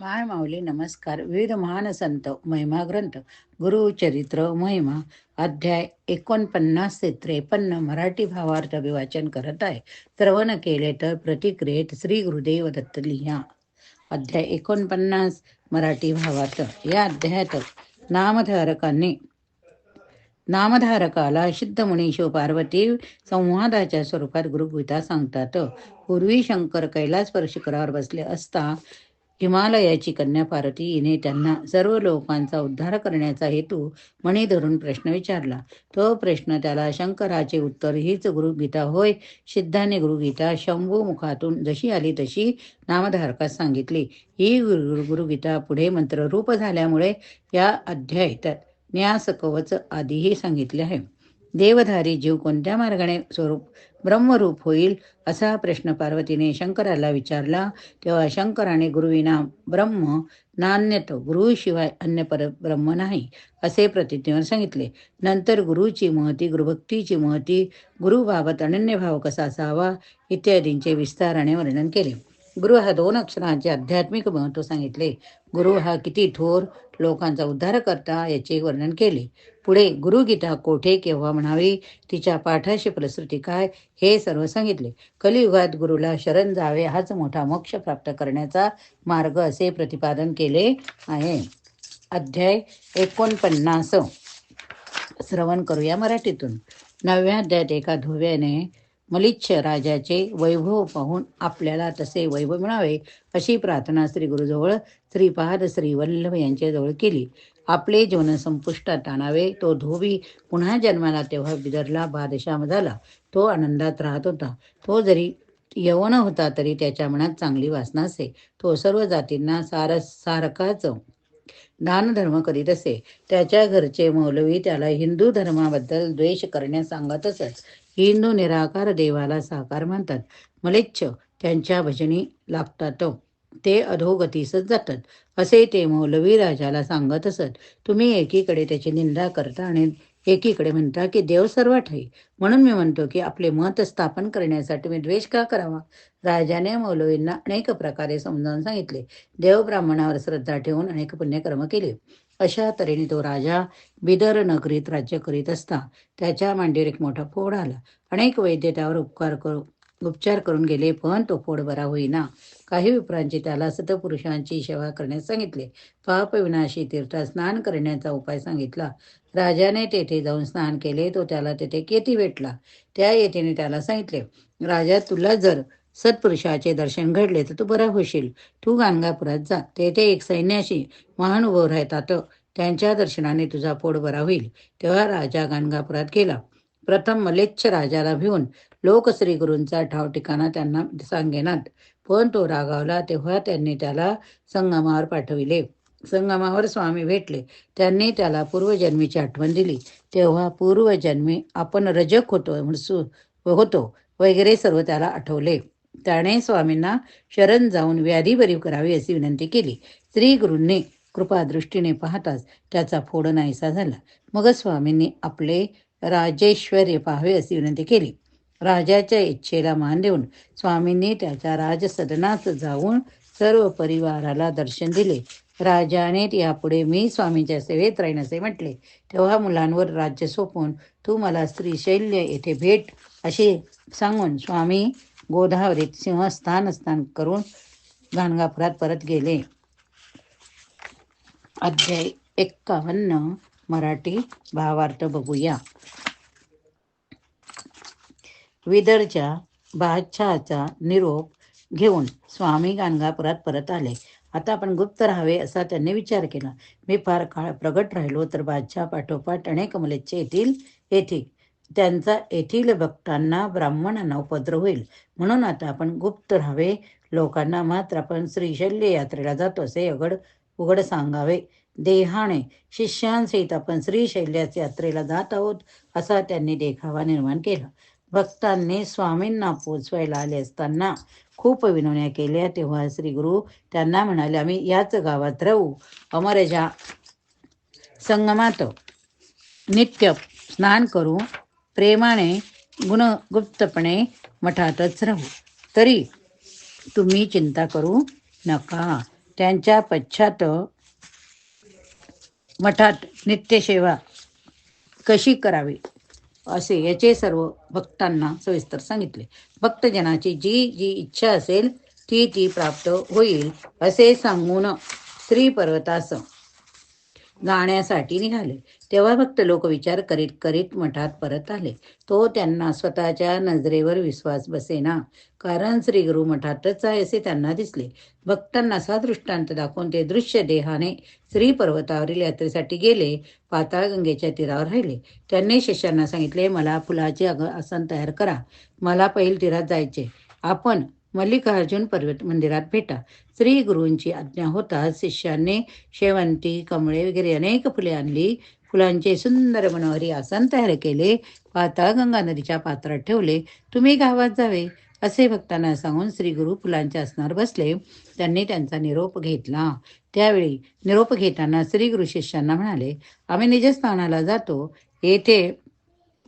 माय माऊली नमस्कार. विविध महान संत महिमा ग्रंथ गुरुचरित्र महिमा अध्याय एकोणपन्नास ते त्रेपन्न मराठी भावार्थ अभिवाचन करत आहे. श्रवण केले तर प्रतिक्रियेत श्री गुरुदेव दत्त लिहा. अध्याय एकोणपन्नास मराठी भावार्थ. या अध्यायात नामधारकांनी नामधारकाला सिद्ध मुनीशो पार्वती संवादाच्या स्वरूपात गुरुगीता सांगतात. पूर्वी शंकर कैलास करावर बसले असता हिमालयाची कन्या पार्वती हिने त्यांना सर्व लोकांचा उद्धार करण्याचा हेतू मणी धरून प्रश्न विचारला. तो प्रश्न त्याला शंकराचे उत्तर हीच गुरुगीता होय. सिद्धाने गुरुगीता शंभू मुखातून जशी आली तशी नामधारकास सांगितली. ही गुरु गुरुगीता पुढे मंत्ररूप झाल्यामुळे या अध्यायात न्यास कवच आधीही सांगितले आहे. देवधारी जीव कोणत्या मार्गाने स्वरूप ब्रह्मरूप होईल असा प्रश्न पार्वतीने शंकराला विचारला. तेव्हा शंकराने गुरुविना ब्रह्म नान्यत गुरुशिवाय अन्य पर ब्रह्म नाही असे प्रतिज्ञेवर सांगितले. नंतर गुरुची महती गुरुभक्तीची महती गुरुबाबत अनन्यभाव कसा असावा इत्यादींचे विस्ताराने वर्णन केले. गुरु हा दोन अक्षरांचे आध्यात्मिक महत्त्व सांगितले. गुरु हा किती थोर लोकांचा उद्धार करता याचे वर्णन केले. पुढे गुरुगीता कोठे केव्हा म्हणावी? तिच्या पाठाशी प्रसृती काय? हे सर्व सांगितले. कलियुगात गुरुला शरण जावे हाच मोठा मोक्ष प्राप्त करण्याचा मार्ग असे प्रतिपादन केले आहे. अध्याय एकोणपन्नास. श्रवण करूया मराठीतून. नवव्या अध्यायात एका धुव्याने मलिच्छ राजाचे वैभव पाहून आपल्याला तसे वैभव मिळावे अशी प्रार्थना श्री गुरुजवळ श्रीपाद श्री वल्लभ यांच्याजवळ केली. आपले जीवन संपुष्टात आणावे तो धोबी पुन्हा जन्माला तेव्हा बिदरला बादशाह झाला. तो आनंदात राहत होता. तो जरी यवन होता तरी त्याच्या मनात चांगली वासना असे. तो सर्व जातींना सार सारखाच दानधर्म करीत असे. त्याच्या घरचे मौलवी त्याला हिंदू धर्माबद्दल द्वेष करण्यास सांगत असत हिंदू निराकार देवाला साकार मानतात मलेच्छ त्यांच्या भजनी लागतात. ते अधोगतीसच जातात. असे ते मौलवी राजाला सांगत असत. तुम्ही एकीकडे त्याची निंदा करता आणि एकीकडे म्हणता की देव सर्व ठाई म्हणून मी म्हणतो की आपले मत स्थापन करण्यासाठी मी द्वेष का करावा? राजाने मौलवींना अनेक प्रकारे समजावून सांगितले. देव ब्राह्मणावर श्रद्धा ठेवून अनेक पुण्यकर्म केले. अशा तऱ्हेने तो राजा बिदर नगरीत राज्य करीत असता. त्याच्या मांडीवर एक मोठा फोड आला. अनेक वैद्य त्यावर उपकार करू उपचार करून गेले पण तो फोड बरा होईना. काही विप्रांची त्याला सतपुरुषांची सेवा करण्यास सांगितले. पापविनाशी तीर्थात तीर्थ स्नान करण्याचा उपाय सांगितला. राजाने तेथे जाऊन स्नान केले तो त्याला तेथे केती भेटला. त्या येतीने त्याला सांगितले राजा तुला जर सत्पुरुषाचे दर्शन घडले तर तू बरा होशील. तू गाणगापुरात जा. तेथे एक सैन्याशी महानुभव राहतात. त्यांच्या दर्शनाने तुझा पोट बरा होईल. तेव्हा राजा गाणगापुरात गेला. प्रथम मलेच्छ राजाला भिवून लोकश्री गुरूंचा ठाव ठिकाणा त्यांना सांगेनात. पण तो रागावला तेव्हा त्यांनी त्याला संगमावर पाठविले. संगमावर स्वामी भेटले. त्यांनी त्याला पूर्वजन्मीची आठवण दिली. तेव्हा पूर्वजन्मी आपण रजक होतो होतो. वगैरे सर्व त्याला आठवले. त्याने स्वामींना शरण जाऊन व्याधी बरी करावी अशी विनंती केली. श्री गुरूंनी कृपादृष्टीने पाहताच त्याचा फोड नाहीसा झाला. मग स्वामींनी आपले राजेश्वर्य पाहावे अशी विनंती केली. राजाच्या इच्छेला मान देऊन स्वामींनी त्याच्या राजसदनात जाऊन सर्व परिवाराला दर्शन दिले. राजाने यापुढे मी स्वामींच्या सेवेत राहीन असे म्हटले. तेव्हा मुलांवर राज्य सोपवून तू मला श्रीशैल्य येथे भेट असे सांगून स्वामी गोदावरीत सिंहस्थान स्थान करून गाणगापुरात परत गेले. अध्याय एक्कावन्न मराठी भावार्थ बघूया. विदरच्या बादशहाचा निरोप घेऊन स्वामी गाणगापुरात परत आले. आता आपण गुप्त राहावे असा त्यांनी विचार केला. मी फार काळ प्रगट राहिलो तर बादशाह पाठोपाठ अनेक मलेच्छे येथील येथे त्यांचा येथील भक्तांना ब्राह्मणांना उपद्र होईल. म्हणून आता आपण गुप्त राहावे. लोकांना मात्र आपण श्रीशल्य यात्रेला जातो असे अगड उघड सांगावे. देहाने शिष्यांसहित आपण श्रीशैल्याच यात्रेला जात आहोत असा त्यांनी देखावा निर्माण केला. भक्तांनी स्वामींना पोचवायला आले असताना खूप विनवण्या केल्या. तेव्हा श्री गुरु त्यांना म्हणाले आम्ही याच गावात राहू. अमरजा संगमात नित्य स्नान करू. प्रेमाने गुणगुप्तपणे मठातच राहू. तरी तुम्ही चिंता करू नका. त्यांच्या पश्चात मठात नित्यसेवा कशी करावी? असे याचे सर्व भक्तांना सविस्तर सांगितले. भक्तजनाची जी जी इच्छा असेल ती ती प्राप्त होईल असे सांगून श्री पर्वतास गाण्यासाठी निघाले. तेव्हा फक्त लोक विचार करीत करीत मठात परत आले. तो त्यांना स्वतःच्या नजरेवर विश्वास बसेना. कारण श्री गुरु मठातच आहे असे त्यांना दिसले. भक्तांना असा दृष्टांत दाखवून ते दृश्य देहाने श्री पर्वतावरील यात्रेसाठी गेले. पाताळगंगेच्या तीरावर राहिले. त्यांनी शिष्यांना सांगितले मला फुलाचे आसन तयार करा. मला पहिल तीरात जायचे. आपण मल्लिकार्जुन पर्वत मंदिरात भेटा. श्री गुरूंची आज्ञा होताच शिष्यांनी शेवंती कमळे वगैरे अनेक फुले आणली. फुलांचे सुंदर मनोहरी आसन तयार केले. पाताळ गंगा नदीच्या पात्रात ठेवले. तुम्ही गावात जावे असे भक्तांना सांगून श्री गुरु फुलांच्या आसनावर बसले. त्यांनी त्यांचा निरोप घेतला. त्यावेळी निरोप घेताना श्री गुरु शिष्यांना म्हणाले आम्ही निजस्थानाला जातो. येथे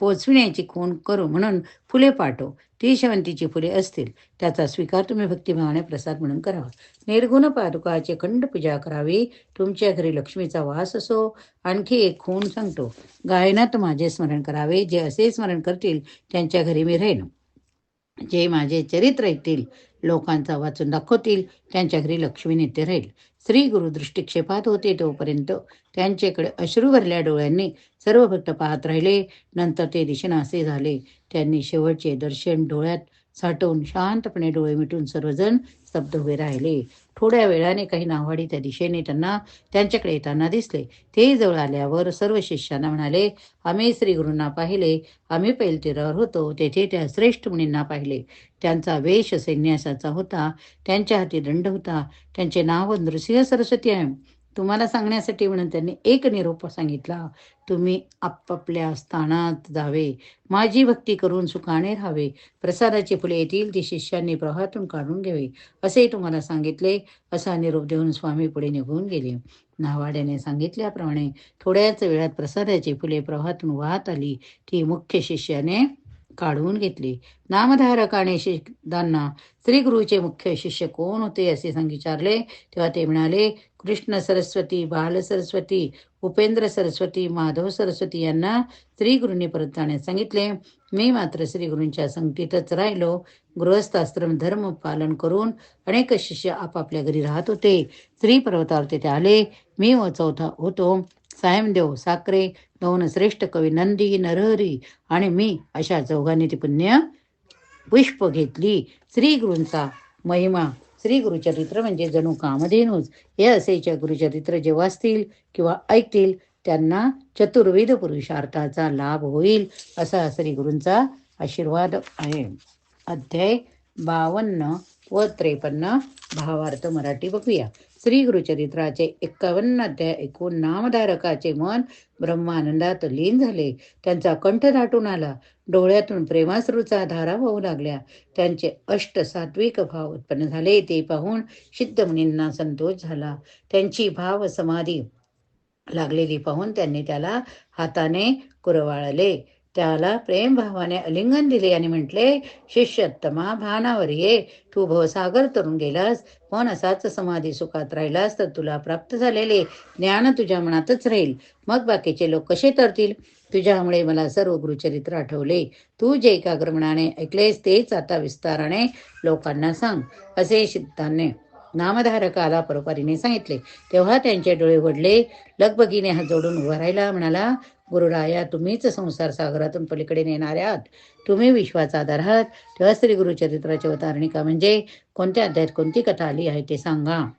पोचविण्याची खून करू म्हणून फुले पाठव. ती शेवंतीची फुले असतील त्याचा स्वीकार तुम्ही भक्तिभावाने प्रसाद म्हणून करावा. निर्गुण पादुकाची खंड पूजा करावी. तुमच्या घरी लक्ष्मीचा वास असो आणखी एक खून सांगतो. गायनात माझे स्मरण करावे. जे असे स्मरण करतील त्यांच्या घरी मी राहीन. जे माझे चरित्र येतील लोकांचा वाचून दाखवतील त्यांच्या घरी लक्ष्मी नित्य राहील. श्री गुरु दृष्टिक्षेपात होते तोपर्यंत त्यांच्याकडे अश्रू भरल्या डोळ्यांनी सर्व भक्त पाहत राहिले. नंतर ते दिशेनासे झाले. त्यांनी शेवटचे दर्शन डोळ्यात साठवून शांतपणे डोळे मिटून सर्वजण स्तब्ध उभे राहिले. थोड्या वेळाने काही नावाडी त्या दिशेने त्यांना त्यांच्याकडे येताना दिसले. ते जवळ आल्यावर सर्व शिष्यांना म्हणाले आम्ही श्री गुरूंना पाहिले. आम्ही पैलतीरावर होतो. तेथे त्या श्रेष्ठ मुनींना पाहिले. त्यांचा वेश सैन्यासाचा होता. त्यांच्या हाती दंड होता. त्यांचे नाव नृसिंह सरस्वती आहे. तुम्हाला सांगण्यासाठी म्हणून त्यांनी एक निरोप सांगितला तुम्ही आपापल्या स्थानात जावे. माझी भक्ती करून सुखाने राहावे. प्रसादाची फुले येतील ती शिष्यांनी प्रवाहातून काढून घ्यावी. असे तुम्हाला सांगितले असा निरोप देऊन स्वामी पुढे निघून गेले. नावाड्याने सांगितल्याप्रमाणे थोड्याच वेळात प्रसादाची फुले प्रवाहातून वाहत आली. ती मुख्य शिष्याने काढून घेतली. नामधारकाने शिष्यांना श्री गुरुचे मुख्य शिष्य कोण होते असे विचारले तेव्हा ते म्हणाले कृष्ण सरस्वती बाल सरस्वती उपेंद्र सरस्वती माधव सरस्वती यांना श्री गुरुंनी परत जाण्यास सांगितले. मी मात्र श्री गुरूंच्या संगतीतच राहिलो. गृहस्थाश्रम धर्म पालन करून अनेक शिष्य आपापल्या घरी राहत होते. श्री पर्वतावर तेथे आले. मी व चौथा होतो. सायमदेव साखरे दोन श्रेष्ठ कवी नंदी नरहरी आणि मी अशा चौघांनी ती पुण्य पुष्प घेतली. श्री गुरूंचा महिमा श्री गुरुचरित्र म्हणजे जणू कामधेनूच. हे असेच्या गुरुचरित्र जे वाचतील किंवा ऐकतील त्यांना चतुर्वेद पुरुषार्थाचा लाभ होईल असा श्री गुरूंचा आशीर्वाद आहे. अध्याय बावन्न व त्रेपन्न भावार्थ मराठी बघूया. श्री गुरुचरित्राचे एक्कावन्न अध्याय ऐकून नामधारकाचे मन ब्रह्मानंदात लीन झाले. त्यांचा कंठ दाटून आला. डोळ्यातून प्रेमाश्रूचा धारा वाहू लागल्या. त्यांचे अष्ट सात्विक भाव उत्पन्न झाले. ते पाहून सिद्ध मुनींना संतोष झाला. त्यांची भाव समाधी लागलेली पाहून त्यांनी त्याला हाताने कुरवाळले. त्याला प्रेमभावाने अलिंगन दिले आणि म्हटले शिष्यत्तमा भानावर ये. तू भवसागर तरुण गेलास. पण असाच समाधी सुखात राहिलास तर तुला प्राप्त झालेले ज्ञान तुझ्या मनातच राहील. मग बाकीचे लोक कसे तरतील? तुझ्यामुळे मला सर्व गुरुचरित्र आठवले. तू जे एकाग्र मनाने ऐकलेस तेच आता विस्ताराने लोकांना सांग. असे सिद्धांनी नामधारकाला परोपारीने सांगितले. तेव्हा त्यांचे डोळे वडले लगबगीने हात जोडून उभा राहिला. म्हणाला गुरुराया तुम्हीच संसार सागरातून पलीकडे नेणारे आहात. तुम्ही विश्वाचा आधार आहात. तेव्हा श्री गुरुचरित्राची अवतारणिका म्हणजे कोणत्या अध्यायात कोणती कथा आली आहे ते सांगा.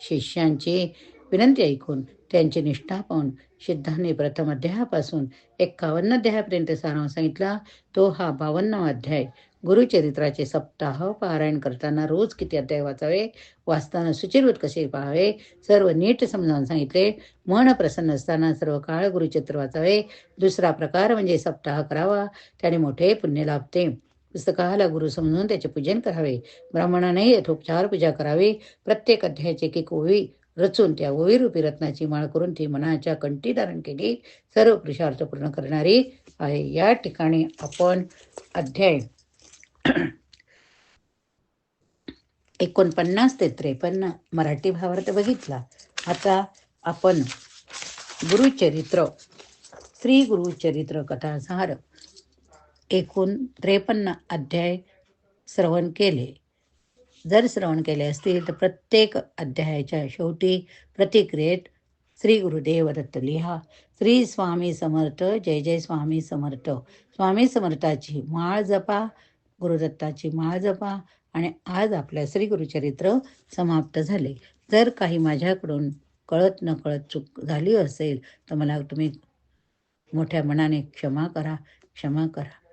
शिष्यांची विनंती ऐकून त्यांची निष्ठा पाहून सिद्धांनी प्रथम अध्यायापासून एक्कावन्न अध्यायापर्यंत सारांश सांगितला. तो हा बावन्नवा अध्याय. गुरुचरित्राचे सप्ताह पारायण करताना रोज किती अध्याय वाचावे वाचताना सुचिरवत कसे पाहावे सर्व नीट समजावून सांगितले. मन प्रसन्न असताना सर्व काळ गुरुचित्र वाचावे. दुसरा प्रकार म्हणजे सप्ताह करावा. त्याने मोठे पुण्य लाभते. पुस्तकाला गुरु समजून त्याचे पूजन करावे. ब्राह्मणानेही यथोपचार पूजा करावी. प्रत्येक अध्यायाचे की ओवी रचून त्या ओवीरूपी रत्नाची माळ करून ती मनाच्या कंठी धारण केली. सर्व पुरुषार्थ पूर्ण करणारी आहे. या ठिकाणी आपण अध्याय एकोणपन्नास ते त्रेपन्न मराठी भावार्थ बघितला. आता आपण गुरुचरित्र श्री गुरुचरित्र कथासार एकूण त्रेपन्न अध्याय श्रवण केले. जर श्रवण केले असतील तर प्रत्येक अध्यायाच्या शेवटी प्रतिक्रियेत श्री गुरुदेव दत्त लिहा. श्री स्वामी समर्थ जय जय स्वामी समर्थ. स्वामी समर्थाची माळ जपा. गुरुदत्ताची माळ जपा आणि आज आपल्या श्री गुरुचरित्र समाप्त झाले. जर काही माझ्याकडून कळत नकळत चूक झाली असेल तर मला तुम्ही मोठ्या मनाने क्षमा करा क्षमा करा.